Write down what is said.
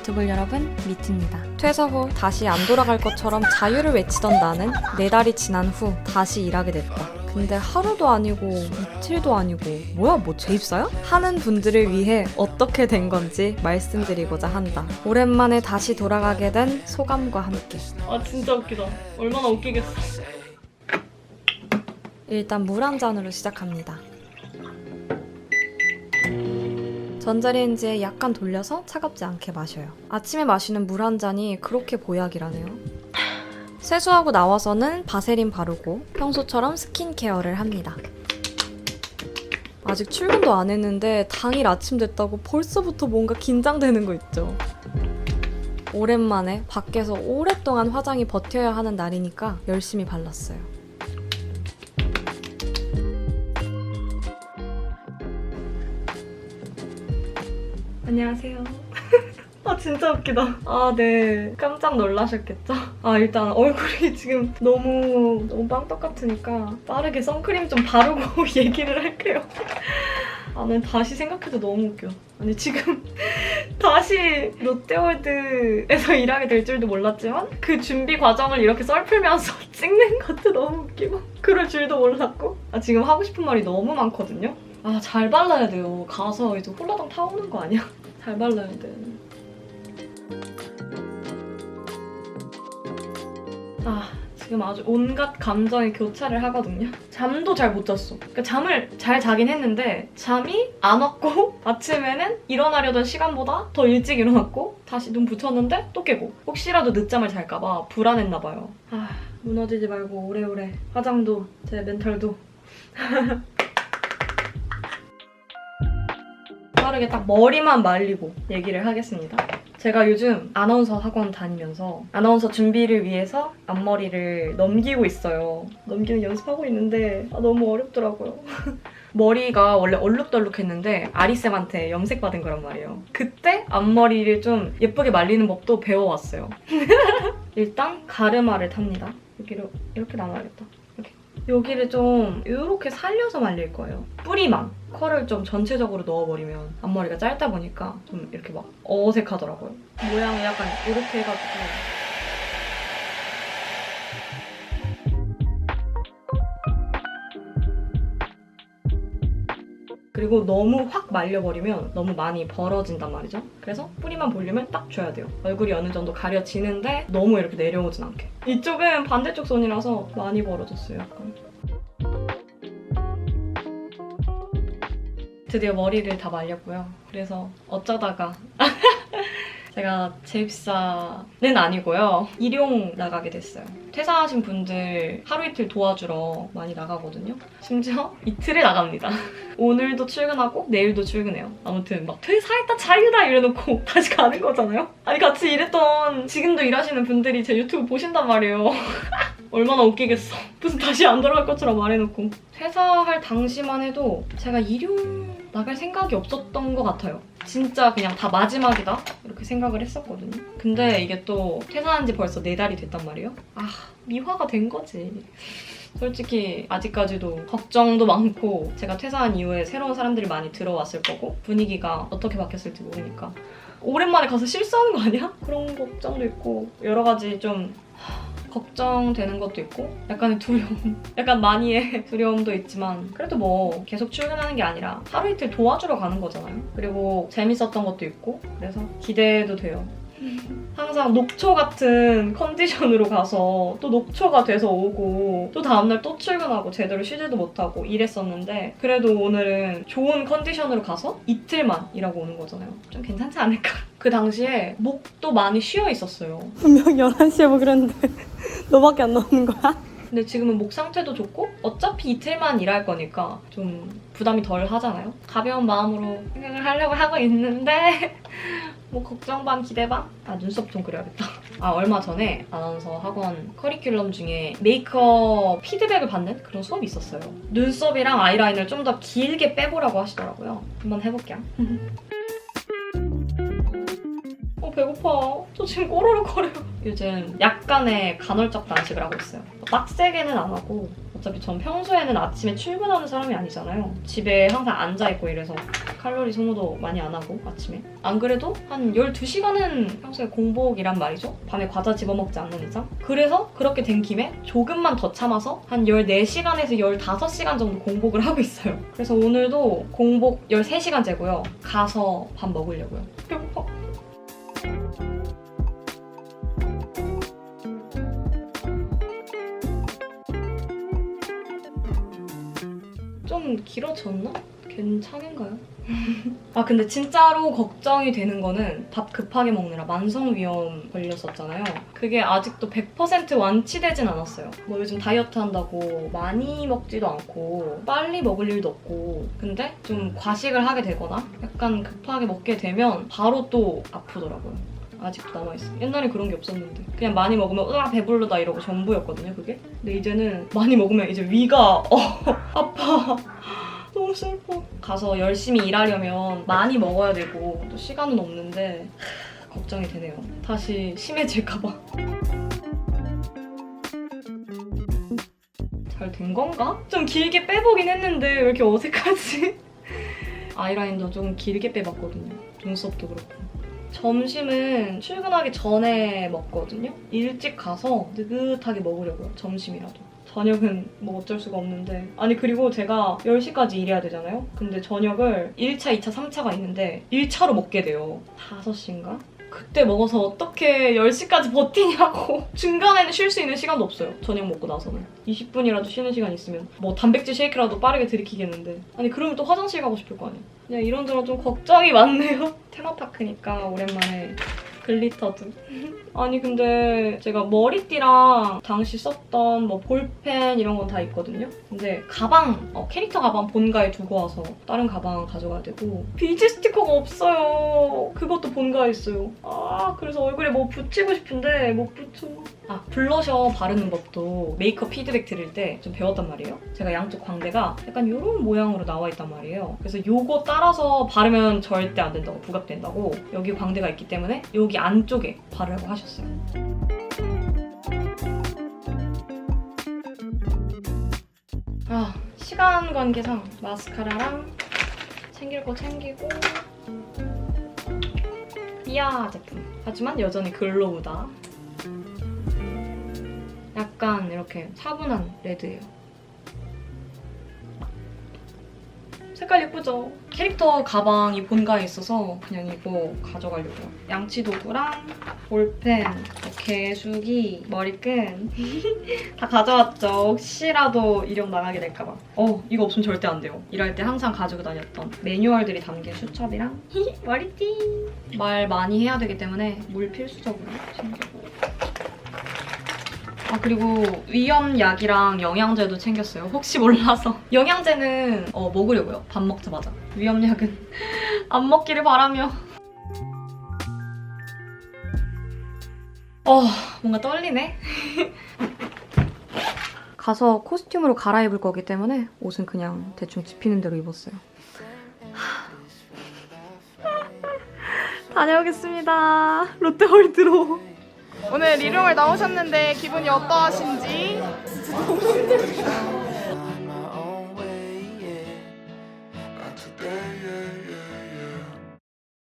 유튜브 여러분, 미트입니다. 퇴사 후 다시 안 돌아갈 것처럼 자유를 외치던 나는 네 달이 지난 후 다시 일하게 됐다. 근데 하루도 아니고 이틀도 아니고 뭐야 뭐 재입사야? 하는 분들을 위해 어떻게 된 건지 말씀드리고자 한다. 오랜만에 다시 돌아가게 된 소감과 함께. 아 진짜 웃기다. 얼마나 웃기겠어. 일단 물 한 잔으로 시작합니다. 전자레인지에 약간 돌려서 차갑지 않게 마셔요. 아침에 마시는 물 한 잔이 그렇게 보약이라네요. 세수하고 나와서는 바세린 바르고 평소처럼 스킨케어를 합니다. 아직 출근도 안 했는데 당일 아침 됐다고 벌써부터 뭔가 긴장되는 거 있죠. 오랜만에 밖에서 오랫동안 화장이 버텨야 하는 날이니까 열심히 발랐어요. 안녕하세요. 아 진짜 웃기다. 아 네. 깜짝 놀라셨겠죠? 아 일단 얼굴이 지금 너무 너무 빵떡 같으니까 빠르게 선크림 좀 바르고 얘기를 할게요. 아, 난 다시 생각해도 너무 웃겨. 아니, 지금 다시 롯데월드에서 일하게 될 줄도 몰랐지만 그 준비 과정을 이렇게 썰풀면서 찍는 것도 너무 웃기고 그럴 줄도 몰랐고 아, 지금 하고 싶은 말이 너무 많거든요. 아, 잘 발라야 돼요. 가서 이제 홀라당 타오는 거 아니야? 잘 발라야 돼. 아, 지금 아주 온갖 감정의 교차를 하거든요. 잠도 잘 못 잤어. 그러니까 잠을 잘 자긴 했는데 잠이 안 왔고 아침에는 일어나려던 시간보다 더 일찍 일어났고 다시 눈 붙였는데 또 깨고 혹시라도 늦잠을 잘까 봐 불안했나 봐요. 아, 무너지지 말고 오래오래 화장도 제 멘탈도 빠르게 딱 머리만 말리고 얘기를 하겠습니다. 제가 요즘 아나운서 학원 다니면서 아나운서 준비를 위해서 앞머리를 넘기고 있어요. 넘기는 연습하고 있는데 아, 너무 어렵더라고요. 머리가 원래 얼룩덜룩했는데 아리쌤한테 염색받은 거란 말이에요. 그때 앞머리를 좀 예쁘게 말리는 법도 배워왔어요. 일단 가르마를 탑니다. 여기로 이렇게 나눠야겠다. 여기를 좀 이렇게 살려서 말릴 거예요. 뿌리만. 컬을 좀 전체적으로 넣어버리면 앞머리가 짧다 보니까 좀 이렇게 막 어색하더라고요. 모양을 약간 이렇게 해가지고 그리고 너무 확 말려버리면 너무 많이 벌어진단 말이죠. 그래서 뿌리만 볼륨을 딱 줘야 돼요. 얼굴이 어느 정도 가려지는데 너무 이렇게 내려오진 않게. 이쪽은 반대쪽 손이라서 많이 벌어졌어요, 드디어 머리를 다 말렸고요. 그래서 어쩌다가 제가 재입사는 아니고요. 일용 나가게 됐어요. 퇴사하신 분들 하루 이틀 도와주러 많이 나가거든요. 심지어 이틀에 나갑니다. 오늘도 출근하고 내일도 출근해요. 아무튼 막 퇴사했다 자유다 이래놓고 다시 가는 거잖아요. 아니 같이 일했던 지금도 일하시는 분들이 제 유튜브 보신단 말이에요. 얼마나 웃기겠어. 무슨 다시 안 돌아갈 것처럼 말해놓고. 퇴사할 당시만 해도 제가 일용 나갈 생각이 없었던 것 같아요. 진짜 그냥 다 마지막이다 이렇게 생각을 했었거든요. 근데 이게 또 퇴사한 지 벌써 네 달이 됐단 말이에요. 아 미화가 된 거지. 솔직히 아직까지도 걱정도 많고 제가 퇴사한 이후에 새로운 사람들이 많이 들어왔을 거고 분위기가 어떻게 바뀌었을지 모르니까 오랜만에 가서 실수하는 거 아니야? 그런 걱정도 있고 여러 가지 좀 걱정되는 것도 있고 약간의 두려움. 약간 많이의 두려움도 있지만 그래도 뭐 계속 출근하는 게 아니라 하루 이틀 도와주러 가는 거잖아요. 그리고 재밌었던 것도 있고 그래서 기대도 돼요 항상 녹초 같은 컨디션으로 가서 또 녹초가 돼서 오고 또 다음날 또 출근하고 제대로 쉬지도 못하고 이랬었는데 그래도 오늘은 좋은 컨디션으로 가서 이틀만 일하고 오는 거잖아요 좀 괜찮지 않을까 그 당시에 목도 많이 쉬어 있었어요 분명 11시에 먹기로 했는데 너밖에 안 나오는 거야? 근데 지금은 목 상태도 좋고 어차피 이틀만 일할 거니까 좀 부담이 덜 하잖아요. 가벼운 마음으로 생각을 하려고 하고 있는데 뭐 걱정 반 기대 반? 아 눈썹 좀 그려야겠다. 아 얼마 전에 아나운서 학원 커리큘럼 중에 메이크업 피드백을 받는 그런 수업이 있었어요. 눈썹이랑 아이라인을 좀 더 길게 빼보라고 하시더라고요. 한번 해볼게요. 배고파. 저 지금 꼬르륵거려요. 요즘 약간의 간헐적 단식을 하고 있어요. 빡세게는 안 하고 어차피 전 평소에는 아침에 출근하는 사람이 아니잖아요. 집에 항상 앉아있고 이래서 칼로리 소모도 많이 안 하고 아침에. 안 그래도 한 12시간은 평소에 공복이란 말이죠. 밤에 과자 집어먹지 않는 이상. 그래서 그렇게 된 김에 조금만 더 참아서 한 14시간에서 15시간 정도 공복을 하고 있어요. 그래서 오늘도 공복 13시간 재고요. 가서 밥 먹으려고요. 배고파. 좀 길어졌나? 괜찮은가요? 아 근데 진짜로 걱정이 되는 거는 밥 급하게 먹느라 만성위험 걸렸었잖아요. 그게 아직도 100% 완치되진 않았어요. 뭐 요즘 다이어트 한다고 많이 먹지도 않고 빨리 먹을 일도 없고 근데 좀 과식을 하게 되거나 약간 급하게 먹게 되면 바로 또 아프더라고요. 아직도 남아있어요. 옛날에 그런 게 없었는데 그냥 많이 먹으면 으아 배부르다 이러고 전부였거든요 그게. 근데 이제는 많이 먹으면 이제 위가 어, 아파. 너무 슬퍼. 가서 열심히 일하려면 많이 먹어야 되고 또 시간은 없는데 하, 걱정이 되네요. 다시 심해질까봐. 잘 된 건가? 좀 길게 빼보긴 했는데 왜 이렇게 어색하지? 아이라인도 좀 길게 빼봤거든요. 눈썹도 그렇고. 점심은 출근하기 전에 먹거든요. 일찍 가서 느긋하게 먹으려고요. 점심이라도. 저녁은 뭐 어쩔 수가 없는데. 아니, 그리고 제가 10시까지 일해야 되잖아요? 근데 저녁을 1차, 2차, 3차가 있는데 1차로 먹게 돼요. 5시인가? 그때 먹어서 어떻게 10시까지 버티냐고. 중간에는 쉴 수 있는 시간도 없어요. 저녁 먹고 나서는. 20분이라도 쉬는 시간 있으면 뭐 단백질 쉐이크라도 빠르게 들이키겠는데. 아니, 그러면 또 화장실 가고 싶을 거 아니에요. 그냥 이런저런 좀 걱정이 많네요. 테마파크니까 오랜만에 글리터도. 아니 근데 제가 머리띠랑 당시 썼던 뭐 볼펜 이런 건 다 있거든요. 근데 가방, 어, 캐릭터 가방 본가에 두고 와서 다른 가방 가져가야 되고 비즈 스티커가 없어요. 그것도 본가에 있어요. 아 그래서 얼굴에 뭐 붙이고 싶은데 못 붙여. 아 블러셔 바르는 법도 메이크업 피드백 드릴 때 좀 배웠단 말이에요. 제가 양쪽 광대가 약간 이런 모양으로 나와 있단 말이에요. 그래서 요거 따라서 바르면 절대 안 된다고 부각된다고 여기 광대가 있기 때문에 여기 안쪽에 바르라고 하셨어요. 아 시간 관계상 마스카라랑 챙길 거 챙기고. 이야 제품. 하지만 여전히 글로우다. 약간 이렇게 차분한 레드예요 색깔 예쁘죠? 캐릭터 가방이 본가에 있어서 그냥 이거 가져가려고요 양치 도구랑 볼펜, 뭐 개수기, 머리끈 다 가져왔죠. 혹시라도 이력 나가게 될까봐. 어, 이거 없으면 절대 안 돼요. 일할 때 항상 가지고 다녔던 매뉴얼들이 담긴 수첩이랑 머리띠. 말 많이 해야 되기 때문에 물 필수적으로 챙기고. 아 그리고 위염약이랑 영양제도 챙겼어요. 혹시 몰라서. 영양제는 어, 먹으려고요. 밥 먹자마자. 위염약은 안 먹기를 바라며. 어, 뭔가 떨리네. 가서 코스튬으로 갈아입을 거기 때문에 옷은 그냥 대충 집히는 대로 입었어요. 다녀오겠습니다. 롯데월드로. 오늘 리룡을 나오셨는데 기분이 어떠하신지?